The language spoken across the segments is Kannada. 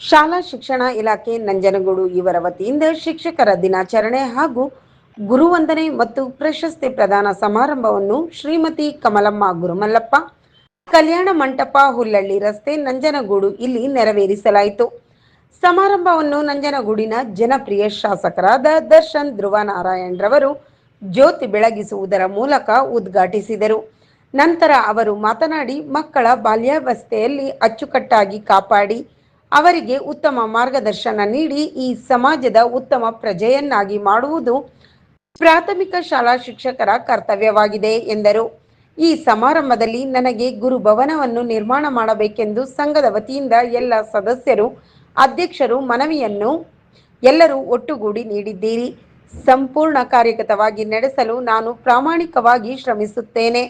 ಶಾಲಾ ಶಿಕ್ಷಣ ಇಲಾಖೆ, ನಂಜನಗೂಡು ಇವರ ವತಿಯಿಂದ ಶಿಕ್ಷಕರ ದಿನಾಚರಣೆ ಹಾಗೂ ಗುರುವಂದನೆ ಮತ್ತು ಪ್ರಶಸ್ತಿ ಪ್ರದಾನ ಸಮಾರಂಭವನ್ನು ಶ್ರೀಮತಿ ಕಮಲಮ್ಮ ಗುರುಮಲ್ಲಪ್ಪ, ಕಲ್ಯಾಣ ಮಂಟಪ, ಹುಲ್ಲಳ್ಳಿ ರಸ್ತೆ, ನಂಜನಗೂಡು ಇಲ್ಲಿ ನೆರವೇರಿಸಲಾಯಿತು. ಸಮಾರಂಭವನ್ನು ನಂಜನಗೂಡಿನ ಜನಪ್ರಿಯ ಶಾಸಕರಾದ ದರ್ಶನ್ ಧ್ರುವ ನಾರಾಯಣ್ ರವರು ಜ್ಯೋತಿ ಬೆಳಗಿಸುವುದರ ಮೂಲಕ ಉದ್ಘಾಟಿಸಿದರು. ನಂತರ ಅವರು ಮಾತನಾಡಿ ಮಕ್ಕಳ ಬಾಲ್ಯಾವಸ್ಥೆಯಲ್ಲಿ ಅಚ್ಚುಕಟ್ಟಾಗಿ ಕಾಪಾಡಿ ಅವರಿಗೆ ಉತ್ತಮ ಮಾರ್ಗದರ್ಶನ ನೀಡಿ ಈ ಸಮಾಜದ ಉತ್ತಮ ಪ್ರಜೆಯನ್ನಾಗಿ ಮಾಡುವುದು ಪ್ರಾಥಮಿಕ ಶಾಲಾ ಶಿಕ್ಷಕರ ಕರ್ತವ್ಯವಾಗಿದೆ ಎಂದರು. ಈ ಸಮಾರಂಭದಲ್ಲಿ ನನಗೆ ಗುರುಭವನವನ್ನು ನಿರ್ಮಾಣ ಮಾಡಬೇಕೆಂದು ಸಂಘದ ವತಿಯಿಂದ ಎಲ್ಲ ಸದಸ್ಯರು, ಅಧ್ಯಕ್ಷರು, ಮನವಿಯನ್ನು ಎಲ್ಲರೂ ಒಟ್ಟುಗೂಡಿ ನೀಡಿದ್ದೀರಿ. ಸಂಪೂರ್ಣ ಕಾರ್ಯಗತವಾಗಿ ನಡೆಸಲು ನಾನು ಪ್ರಾಮಾಣಿಕವಾಗಿ ಶ್ರಮಿಸುತ್ತೇನೆ.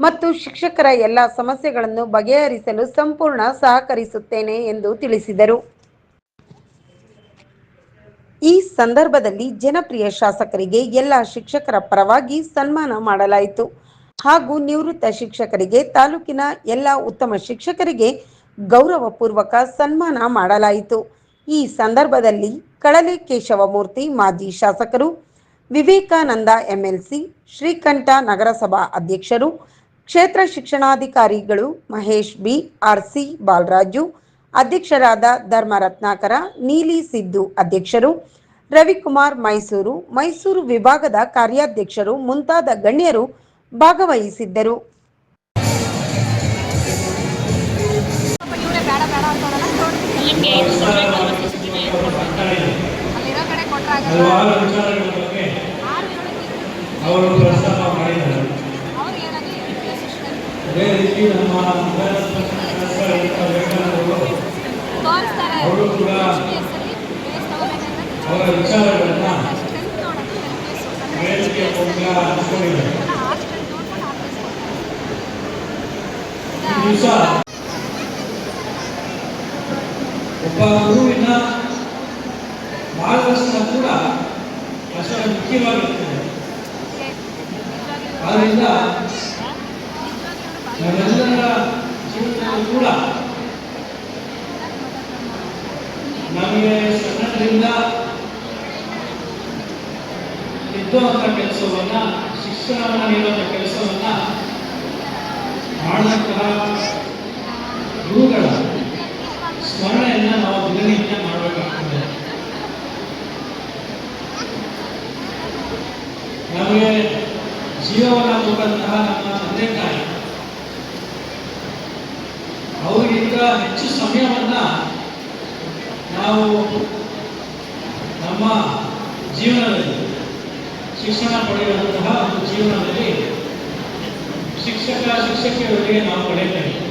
ಮತ್ತು ಶಿಕ್ಷಕರ ಎಲ್ಲ ಸಮಸ್ಯೆಗಳನ್ನು ಬಗೆಹರಿಸಲು ಸಂಪೂರ್ಣ ಸಹಕರಿಸುತ್ತೇನೆ ಎಂದು ತಿಳಿಸಿದರು. ಈ ಸಂದರ್ಭದಲ್ಲಿ ಜನಪ್ರಿಯ ಶಾಸಕರಿಗೆ ಎಲ್ಲ ಶಿಕ್ಷಕರ ಪರವಾಗಿ ಸನ್ಮಾನ ಮಾಡಲಾಯಿತು. ಹಾಗೂ ನಿವೃತ್ತ ಶಿಕ್ಷಕರಿಗೆ ತಾಲೂಕಿನ ಎಲ್ಲ ಉತ್ತಮ ಶಿಕ್ಷಕರಿಗೆ ಗೌರವಪೂರ್ವಕ ಸನ್ಮಾನ ಮಾಡಲಾಯಿತು. ಈ ಸಂದರ್ಭದಲ್ಲಿ ಕಳಲೆ ಕೇಶವಮೂರ್ತಿ, ಮಾಜಿ ಶಾಸಕರು, ವಿವೇಕಾನಂದ ಎಂಎಲ್ಸಿ, ಶ್ರೀಕಂಠ ನಗರಸಭಾ ಅಧ್ಯಕ್ಷರು ಕ್ಷೇತ್ರ ಶಿಕ್ಷಣಾಧಿಕಾರಿಗಳು Mahesh B R C Balaraju ಅಧ್ಯಕ್ಷರಾದ ಧರ್ಮ ರತ್ನಾಕರ ನೀಲಿ ಸಿದ್ದು ಅಧ್ಯಕ್ಷರು ರವಿಕುಮಾರ್ ಮೈಸೂರು ಮೈಸೂರು ವಿಭಾಗದ ಕಾರ್ಯಾಧ್ಯಕ್ಷರು ಮುಂತಾದ ಗಣ್ಯರು ಭಾಗವಹಿಸಿದ್ದರು. ಇವರೇ ಅದೇ ರೀತಿ ನಮ್ಮ ಅವರು ಕೂಡ ಅವರ ವಿಚಾರಗಳನ್ನ ವೇದಿಕೆ ಆರು ಬೇಸ್ ಈ ದಿವಸ ಒಬ್ಬ ಗುರುವಿನ ಮಾರ್ಗದರ್ಶನ ಕೂಡ ಅಷ್ಟೇ ಮುಖ್ಯವಾಗಿರ್ತದೆ ಆದ್ದರಿಂದ ನಮ್ಮೆಲ್ಲರ ಜೀವನದಲ್ಲೂ ಕೂಡ ನಮಗೆ ಸಣ್ಣದರಿಂದ ಇದ್ದಂಥ ಕೆಲಸವನ್ನ ಶಿಕ್ಷಣವನ್ನು ನೀಡುವಂಥ ಕೆಲಸವನ್ನ ಮಾಡುವಂತಹ ಗುರುಗಳ ಸ್ಮರಣೆಯನ್ನ ನಾವು ದಿನನಿತ್ಯ ಮಾಡಬೇಕಾಗ್ತದೆ. ನಮಗೆ ಜೀವವನ್ನು ಕೊಟ್ಟಂತಹ ನಮ್ಮ ತಂದೆ ತಾಯಿ ಅವರಿಗಿಂತ ಹೆಚ್ಚು ಸಮಯವನ್ನ ನಾವು ನಮ್ಮ ಜೀವನದಲ್ಲಿ ಶಿಕ್ಷಣ ಪಡೆಯುವಂತಹ ಒಂದು ಜೀವನದಲ್ಲಿ ಶಿಕ್ಷಕ ಶಿಕ್ಷಕಿಯವರಿಗೆ ನಾವು ಪಡೆಯುತ್ತೇವೆ.